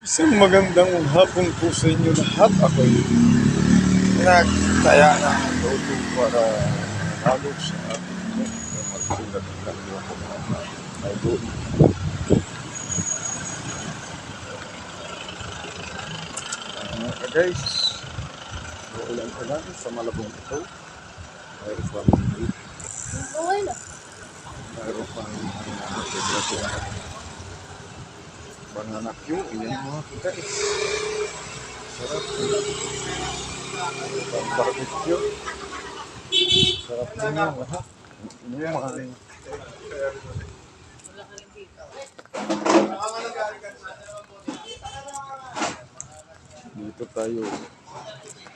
Isang magandang hapon po sa inyo lahat. Ako'y nagtaya na ng loto para halo sa ating magsulat ng kanya ko na doon. Mga guys, uulan ka lang sa malabong ito. Mayroon pa Okay na. mayroon pa banana Q. Yan mga ka guys. Sarap. Ang barbecue. Sarap din yan lahat. Yung mga dito tayo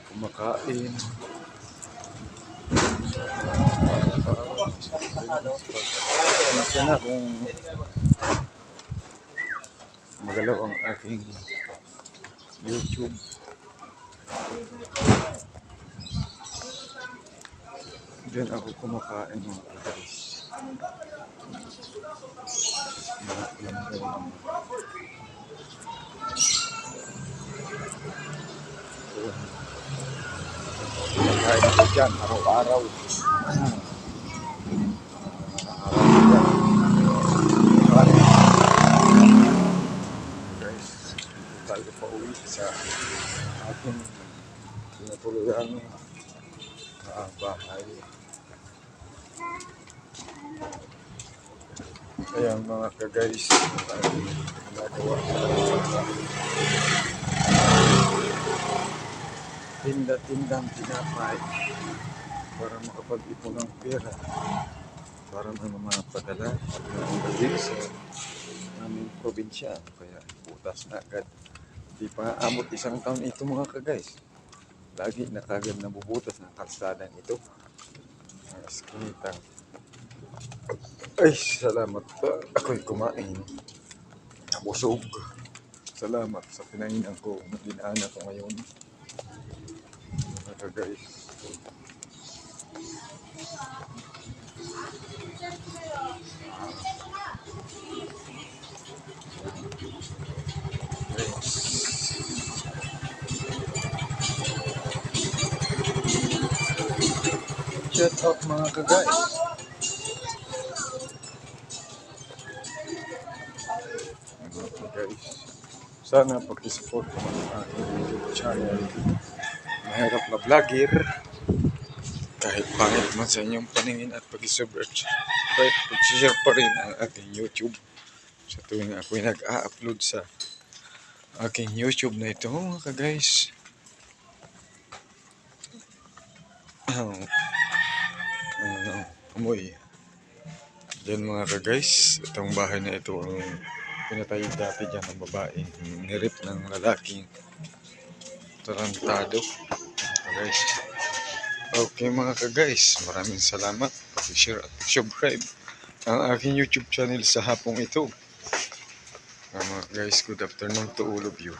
kumakain. Kasi na kung magalaw ang aking YouTube. Diyan ako kumakain mga guys. Kumakain ako dyan araw-araw. Guys, dito tayo pa uwi sa ating tinutuluyan na bahay. Kaya mga ka-guys, ang ginagawa tinda-tindang tinapay para makapag-ipon ng pera para may mga padala gawin sa aming probinsya. Kaya butas na agad. Di pa amot isang taon ito mga ka-guys. Lagi na kagad nabubutas ng kalsadang ito. Ang eskinitang. Ay, salamat pa. Ako'y kumain. Busog. Salamat sa pinanginan ko. Dinaanan ko ngayon. Mga ka-guys. Shout out mga ka-guys. Mga ka-guys. Sana pag-support mo ang aking YouTube channel. Mahirap na vlogger. Kahit pangit man sa inyong paningin at pag-subscribe, kahit pag-share pa rin ang aking YouTube. Sa tuwing ako'y nag-a-upload sa aking YouTube na ito mga ka-guys. Ang ano, amoy. Diyan mga ka-guys, itong bahay na ito ang pinatay dati dyan ng babae. Nirip ng lalaking tarantado. Mga ka-guys. Okay mga ka-guys, maraming salamat. Pag-share at subscribe ang aking YouTube channel sa hapong ito. Ah, Mga guys, good afternoon to all of you.